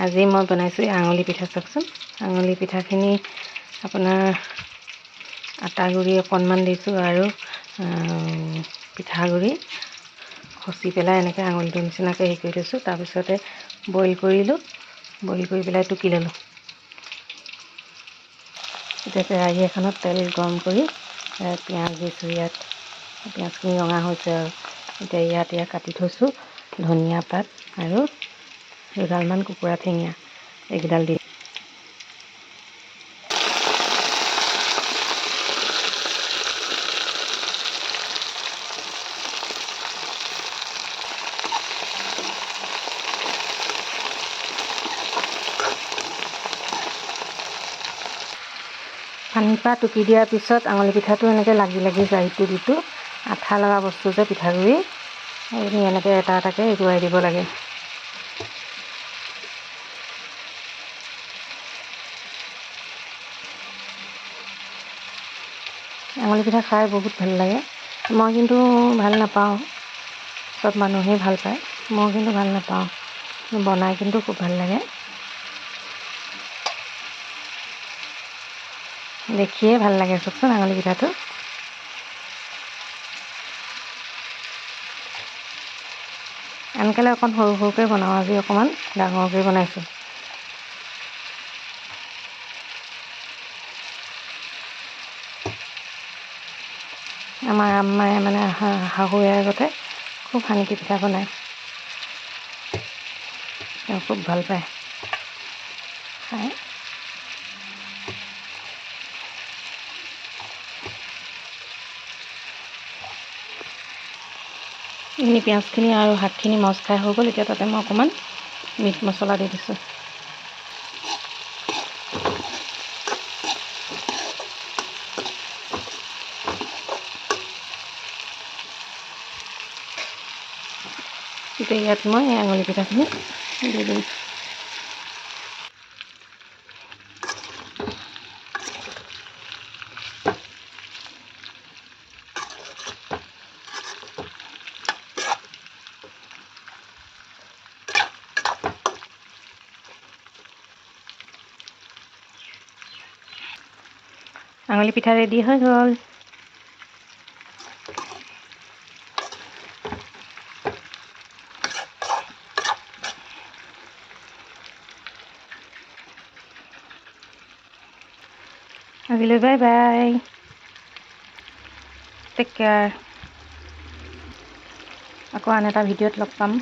আজি মই বনাইছোঁ আঙুলি পিঠা চাওকচোন। আঙুলি পিঠাখিনি আপোনাৰ আটা গুড়ি অকণমান দিছোঁ আৰু পিঠাগুড়ি খচি পেলাই এনেকৈ আঙুলিটোৰ নিচিনাকৈ হেৰি কৰি থৈছোঁ। তাৰপিছতে বইল কৰিলোঁ। বইল কৰি পেলাই টুকি ল'লোঁ। এতিয়া কেৰাহী এখনত তেল গৰম কৰি পিঁয়াজ দিছোঁ ইয়াত। পিঁয়াজখিনি ৰঙা হৈছে আৰু। এতিয়া ইয়াত ইয়াত কাটি থৈছোঁ ধনিয়া পাত আৰু দুডালমান কুকুৰা ঠেঙীয়া এইকেইডাল দি। পানীৰ পৰা টুকি দিয়াৰ পিছত আঙুলি পিঠাটো এনেকৈ লাগি লাগি ইটো সিটো। আঠা লগা বস্তু যে পিঠাগুড়ি এনেকৈ এটা এটাকৈ এৰুৱাই দিব লাগে। আঙুলি পিঠা খাই বহুত ভাল লাগে। মই কিন্তু ভাল নাপাওঁ। চব মানুহেই ভাল পায়। মই কিন্তু ভাল নাপাওঁ। বনাই কিন্তু খুব ভাল লাগে। দেখিয়ে ভাল লাগে চাওকচোন আঙুলি পিঠাটো। আনকালে অকণ সৰু সৰুকৈ বনাওঁ আজি অকণমান। ডাঙৰকৈ বনাইছোঁ। আমাৰ আম্মায়ে মানে শাহুৱে আগতে খুব সানিকি পিঠা বনায়। তেওঁ খুব ভালো পায়। খাই পিঁয়াজখিনি আৰু শাকখিনি মচ খাই হৈ গ'ল, এতিয়া তাতে মই অকণমান মিট মছলা দি দিছোঁ। এতিয়া ইয়াত মই এই আঙুলি পিঠাখিনি দি দিম আঙুলি পিঠা ৰেডি হৈ গ'ল আজিলৈ বাই বাই টেক কেয়াৰ আকৌ আন এটা ভিডিঅ'ত লগ পাম